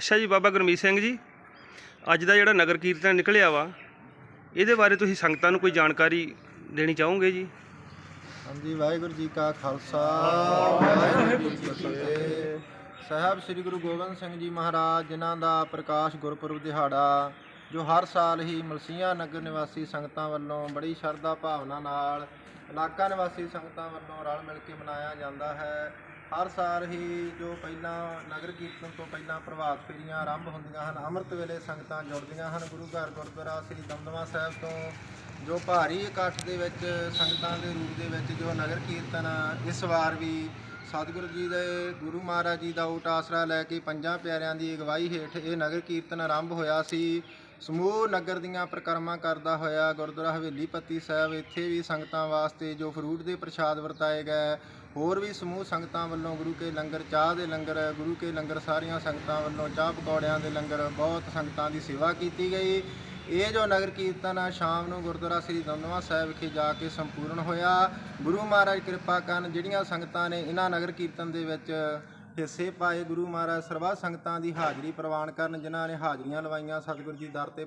ਅੱਛਾ ਜੀ, ਬਾਬਾ ਗੁਰਮੀਤ ਸਿੰਘ ਜੀ। ਅੱਜ ਦਾ ਜਿਹੜਾ ਨਗਰ ਕੀਰਤਨ ਨਿਕਲਿਆ ਵਾ, ਇਹਦੇ ਬਾਰੇ ਤੁਸੀਂ ਸੰਗਤਾਂ ਨੂੰ ਕੋਈ ਜਾਣਕਾਰੀ ਦੇਣੀ ਚਾਹੋਗੇ ਜੀ? ਹਾਂਜੀ, ਵਾਹਿਗੁਰੂ ਜੀ ਕਾ ਖਾਲਸਾ, ਵਾਹਿਗੁਰੂ ਜੀ ਕੀ ਫਤਿਹ। ਸਾਹਿਬ ਸ੍ਰੀ ਗੁਰੂ ਗੋਬਿੰਦ ਸਿੰਘ ਜੀ ਮਹਾਰਾਜ, ਜਿਨ੍ਹਾਂ ਦਾ ਪ੍ਰਕਾਸ਼ ਗੁਰਪੁਰਬ ਦਿਹਾੜਾ, ਜੋ ਹਰ ਸਾਲ ਹੀ ਮਲਸੀਆਂ ਨਗਰ ਨਿਵਾਸੀ ਸੰਗਤਾਂ ਵੱਲੋਂ ਬੜੀ ਸ਼ਰਧਾ ਭਾਵਨਾ ਨਾਲ, ਇਲਾਕਾ ਨਿਵਾਸੀ ਸੰਗਤਾਂ ਵੱਲੋਂ ਰਲ ਮਿਲ ਕੇ ਮਨਾਇਆ ਜਾਂਦਾ ਹੈ। ਹਰ ਸਾਲ ਹੀ ਜੋ ਪਹਿਲਾਂ ਨਗਰ ਕੀਰਤਨ ਤੋਂ ਪਹਿਲਾਂ ਪ੍ਰਭਾਤ ਫੇਰੀਆਂ ਆਰੰਭ ਹੁੰਦੀਆਂ ਹਨ, ਅੰਮ੍ਰਿਤ ਵੇਲੇ ਸੰਗਤਾਂ ਜੁੜਦੀਆਂ ਹਨ, ਗੁਰੂ ਘਰ ਗੁਰਦੁਆਰਾ ਸ੍ਰੀ ਦਮਦਮਾ ਸਾਹਿਬ ਤੋਂ ਜੋ ਭਾਰੀ ਇਕੱਠ ਦੇ ਵਿੱਚ ਸੰਗਤਾਂ ਦੇ ਰੂਪ ਦੇ ਵਿੱਚ ਜੋ ਨਗਰ ਕੀਰਤਨ ਇਸ ਵਾਰ ਵੀ ਸਤਿਗੁਰੂ ਜੀ ਦੇ ਗੁਰੂ ਮਹਾਰਾਜ ਜੀ ਦਾ ਊਟ ਆਸਰਾ ਲੈ ਕੇ ਪੰਜਾਂ ਪਿਆਰਿਆਂ ਦੀ ਅਗਵਾਈ ਹੇਠ ਇਹ ਨਗਰ ਕੀਰਤਨ ਆਰੰਭ ਹੋਇਆ ਸੀ। ਸਮੂਹ ਨਗਰ ਦੀਆਂ ਪ੍ਰਕਰਮਾ ਕਰਦਾ ਹੋਇਆ ਗੁਰਦੁਆਰਾ ਹਵੇਲੀ ਪੱਤੀ ਸਾਹਿਬ, ਇੱਥੇ ਵੀ ਸੰਗਤਾਂ ਵਾਸਤੇ ਜੋ ਫਰੂਟ ਦੇ ਪ੍ਰਸ਼ਾਦ ਵਰਤਾਏ ਗਏ। ਹੋਰ ਵੀ ਸਮੂਹ ਸੰਗਤਾਂ ਵੱਲੋਂ ਗੁਰੂ ਕੇ ਲੰਗਰ, ਚਾਹ ਦੇ ਲੰਗਰ, ਗੁਰੂ ਕੇ ਲੰਗਰ ਸਾਰੀਆਂ ਸੰਗਤਾਂ ਵੱਲੋਂ ਚਾਹ ਪਕੌੜਿਆਂ ਦੇ ਲੰਗਰ, ਬਹੁਤ ਸੰਗਤਾਂ ਦੀ ਸੇਵਾ ਕੀਤੀ ਗਈ। ਇਹ ਜੋ ਨਗਰ ਕੀਰਤਨ ਆ, ਸ਼ਾਮ ਨੂੰ ਗੁਰਦੁਆਰਾ ਸ੍ਰੀ ਦਮਦਮਾ ਸਾਹਿਬ ਵਿਖੇ ਜਾ ਕੇ ਸੰਪੂਰਨ ਹੋਇਆ। ਗੁਰੂ ਮਹਾਰਾਜ ਕਿਰਪਾ ਕਰਨ ਜਿਹੜੀਆਂ ਸੰਗਤਾਂ ਨੇ ਇਹਨਾਂ ਨਗਰ ਕੀਰਤਨ ਦੇ ਵਿੱਚ ਹਿੱਸੇ ਪਾਏ, ਗੁਰੂ ਮਹਾਰਾਜ ਸਰਬੱਤ ਸੰਗਤਾਂ ਦੀ ਹਾਜ਼ਰੀ ਪ੍ਰਵਾਨ ਕਰਨ, ਜਿਨ੍ਹਾਂ ਨੇ ਹਾਜ਼ਰੀਆਂ ਲਵਾਈਆਂ, ਸਤਿਗੁਰੂ ਜੀ ਦਰ ਤੇ